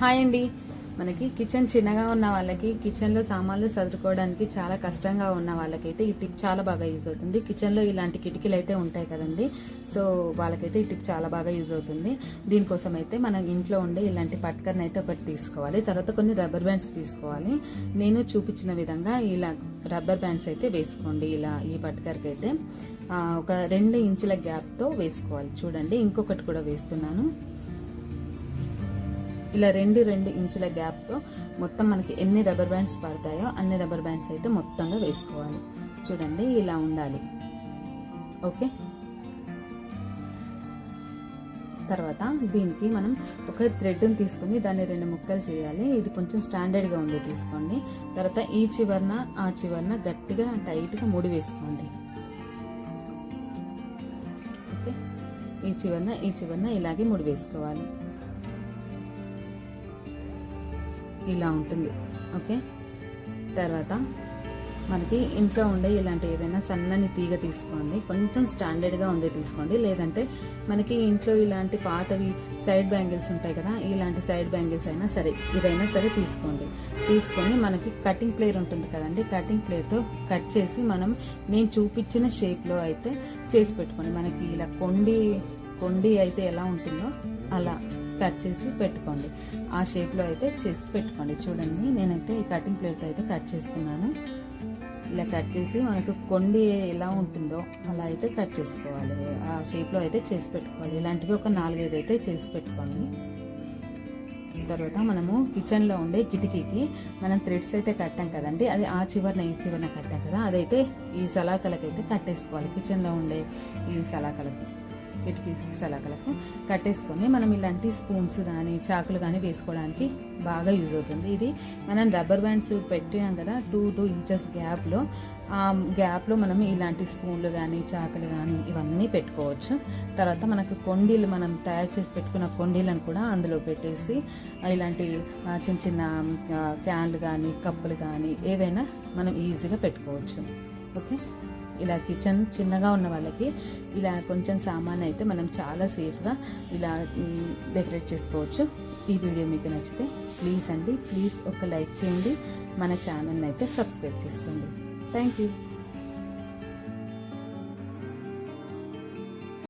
Hi అండి. మనకి kitchen చిన్నగా ఉన్న వాళ్ళకి కిచెన్లో సామాన్లు సదురుకోవడానికి చాలా కష్టంగా ఉన్న వాళ్ళకైతే ఈ టిప్ చాలా బాగా యూజ్ అవుతుంది. కిచెన్లో ఇలాంటి కిటికీలు అయితే ఉంటాయి కదండి. సో వాళ్ళకైతే ఈ టిప్ చాలా బాగా యూజ్ అవుతుంది. దీనికోసం అయితే మనం ఇంట్లో ఉండే ఇలాంటి పట్కర్ని అయితే ఒకటి తీసుకోవాలి. తర్వాత కొన్ని రబ్బర్ బ్యాండ్స్ తీసుకోవాలి. నేను చూపించిన విధంగా ఇలా రబ్బర్ బ్యాండ్స్ అయితే వేసుకోండి. ఇలా ఈ పట్కర్కి అయితే ఒక రెండు ఇంచుల గ్యాప్తో వేసుకోవాలి. చూడండి ఇంకొకటి కూడా వేస్తున్నాను. ఇలా రెండు రెండు ఇంచుల గ్యాప్తో మొత్తం మనకి ఎన్ని రబ్బర్ బ్యాండ్స్ పడతాయో అన్ని రబ్బర్ బ్యాండ్స్ అయితే మొత్తంగా వేసుకోవాలి. చూడండి ఇలా ఉండాలి. ఓకే? తర్వాత దీనికి మనం ఒక థ్రెడ్ని తీసుకుని దాన్ని రెండు ముక్కలు చేయాలి. ఇది కొంచెం స్టాండర్డ్గా ఉంది తీసుకోండి. తర్వాత ఈ చివరన ఆ చివరన గట్టిగా టైట్గా ముడి వేసుకోండి. ఓకే? ఈ చివరన ఈ చివరన ఇలాగే ముడి వేసుకోవాలి. ఇలా ఉంటుంది. ఓకే? తర్వాత మనకి ఇంట్లో ఉండే ఇలాంటి ఏదైనా సన్నని తీగ తీసుకోండి. కొంచెం స్టాండర్డ్గా ఉంది తీసుకోండి. లేదంటే మనకి ఇంట్లో ఇలాంటి పాతవి సైడ్ బ్యాంగిల్స్ ఉంటాయి కదా ఇలాంటి సైడ్ బ్యాంగిల్స్ అయినా సరే ఇదైనా సరే తీసుకోండి. తీసుకొని మనకి కటింగ్ ప్లేయర్ ఉంటుంది కదండి కటింగ్ ప్లేయర్తో కట్ చేసి మనం నేను చూపించిన షేప్లో అయితే చేసి పెట్టుకోండి. మనకి ఇలా కొండి కొండి అయితే ఎలా ఉంటుందో అలా. కట్ చేసి పెట్టుకోండి. ఆ షేప్లో అయితే చేసి పెట్టుకోండి. చూడండి నేనైతే ఈ కటింగ్ ప్లేట్తో అయితే కట్ చేస్తున్నాను. ఇలా కట్ చేసి మనకు కొండి ఎలా ఉంటుందో అలా అయితే కట్ చేసుకోవాలి. ఆ షేప్లో అయితే చేసి పెట్టుకోవాలి. ఇలాంటివి ఒక నాలుగైదు అయితే చేసి పెట్టుకోండి. తర్వాత మనము కిచెన్లో ఉండే కిటికీకి మనం థ్రెడ్స్ అయితే కట్టాం కదండి. అది ఆ చివరన ఈ చివరన కట్టాం కదా. అదైతే ఈ సలాకలకైతే కట్టేసుకోవాలి. కిచెన్లో ఉండే ఈ సలాకలకి. కిటికీ సలాకలకు కట్టేసుకొని మనం ఇలాంటి స్పూన్స్ కానీ చాకులు కానీ వేసుకోవడానికి బాగా యూజ్ అవుతుంది. ఇది మనం రబ్బర్ బ్యాండ్స్ పెట్టినాం కదా టూ టూ ఇంచెస్ గ్యాప్లో ఆ గ్యాప్లో మనం ఇలాంటి స్పూన్లు కానీ చాకులు కానీ ఇవన్నీ పెట్టుకోవచ్చు. తర్వాత మనకు కొండీలు మనం తయారు చేసి పెట్టుకున్న కొండీలను కూడా అందులో పెట్టేసి ఇలాంటి చిన్న చిన్న క్యాన్లు కానీ కప్పులు కానీ ఏవైనా మనం ఈజీగా పెట్టుకోవచ్చు. ఓకే ఇలా కిచెన్ చిన్నగా ఉన్న వాళ్ళకి ఇలా కొంచెం సామాన్ అయితే మనం చాలా సేఫ్గా ఇలా డెకరేట్ చేసుకోవచ్చు. ఈ వీడియో మీకు నచ్చితే ప్లీజ్ అండి ప్లీజ్ ఒక లైక్ చేయండి. మన ఛానల్ని అయితే సబ్స్క్రైబ్ చేసుకోండి. Thank you.